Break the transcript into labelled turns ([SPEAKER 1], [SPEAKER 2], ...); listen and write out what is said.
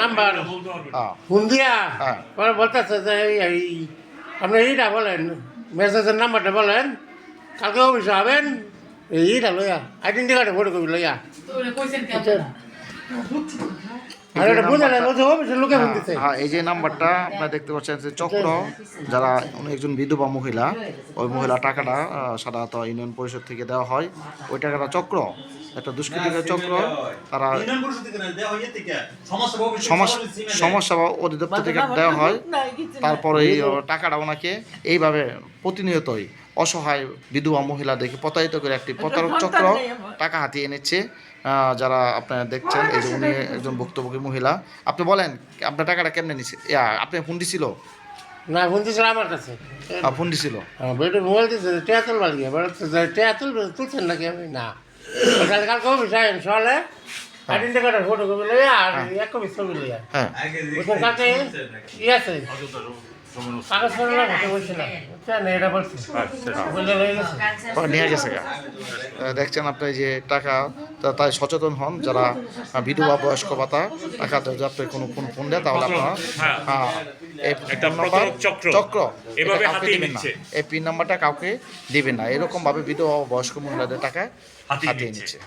[SPEAKER 1] Number. Phone দিয়া। বলতেছে যে এই এই আপনি এইটা বলেন মেসেজের নাম্বারটা বলেন কালকে অফিসে হবেন এই এইটা লইয়া আইডেন্টি কার্ডে ফটো কপি লইয়া। বুঝছেন? আর এটা বুঝে নেন যে অফিসের লোকে ফোন দিচ্ছে
[SPEAKER 2] হ্যাঁ এই যে নাম্বারটা আপনারা দেখতে পাচ্ছেন যে চক্র যারা একজন বিধবা মহিলা ওই মহিলা টাকাটা সাধারণত ইউনিয়ন পরিষদ থেকে দেওয়া হয় ওই টাকাটা চক্র একটা দুষ্কৃতিকার চক্র তারা সমস্যা সমস্যা বা অধিদপ্তর থেকে দেওয়া হয় তারপরে এই টাকাটা ওনাকে এইভাবে প্রতিনিয়তই অসহায় বিধবা মহিলাদেরকে প্রতারিত করে একটি প্রতারক চক্র টাকা হাতিয়ে এনেছে। যারা আপনারা দেখছেন এই যে উনি একজন ভুক্তভোগী মহিলা আপনি বলেন আপনার টাকাটা কেমনে নিছে? আপনি ফোন দিছিল
[SPEAKER 1] না ফোন দিয়েছিল আমার কাছে।
[SPEAKER 2] ফোন দিছিল
[SPEAKER 1] বেটে মোবাইল দিচ্ছে টেয়া তুলবার গিয়ে টেয়া তুলবে তুলছেন নাকি আমি না। কালকে অফিসে আইন সকালে আইডেন্টি কার্ডের ফটো কপি লইয়া আর এক কপি ছবি লইয়া।
[SPEAKER 2] হ্যাঁ।
[SPEAKER 1] কালকে ই আছে।
[SPEAKER 2] নিয়ে গেছে দেখছেন আপনি যে টাকা তাই সচেতন হন যারা বিধবা বয়স্ক ভাতা টাকা যদি আপনি কোনো ফোন ফোন দেয় তাহলে আপনারা
[SPEAKER 3] হ্যাঁ।
[SPEAKER 2] হ্যাঁ,
[SPEAKER 3] চক্র। এভাবে
[SPEAKER 2] কাউকে দিবেন না। এই পিন নাম্বারটা কাউকে দিবেন না এরকম ভাবে বিধবা বয়স্ক মহিলাদের টাকা
[SPEAKER 3] হাতিয়ে।
[SPEAKER 2] নিচ্ছে